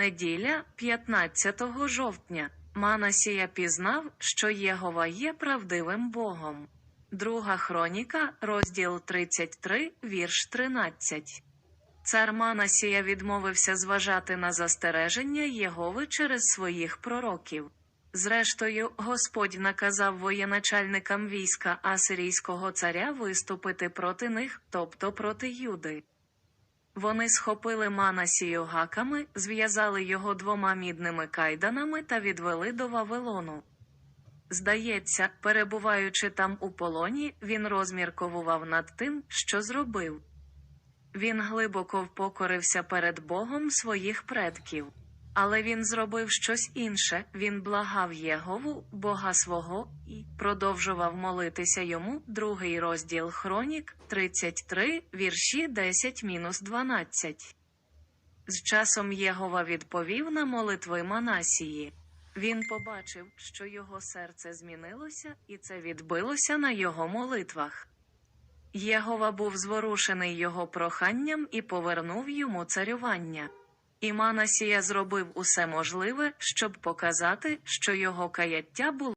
Неділя, 15 жовтня. Манасія пізнав, що Єгова є правдивим Богом. Друга хроніка, розділ 33, вірш 13. Цар Манасія відмовився зважати на застереження Єгови через своїх пророків. Зрештою, Господь наказав воєначальникам війська Асирійського царя виступити проти них, тобто проти Юди. Вони схопили Манасію гаками, зв'язали його двома мідними кайданами та відвели до Вавилону. Здається, перебуваючи там у полоні, він розмірковував над тим, що зробив. Він глибоко впокорився перед Богом своїх предків. Але він зробив щось інше, він благав Єгову, Бога свого, і продовжував молитися йому. Другий розділ Хронік, 33, вірші 10-12. З часом Єгова відповів на молитви Манасії. Він побачив, що його серце змінилося, і це відбилося на його молитвах. Єгова був зворушений його проханням і повернув йому царювання. І Манасія зробив усе можливе, щоб показати, що його каяття було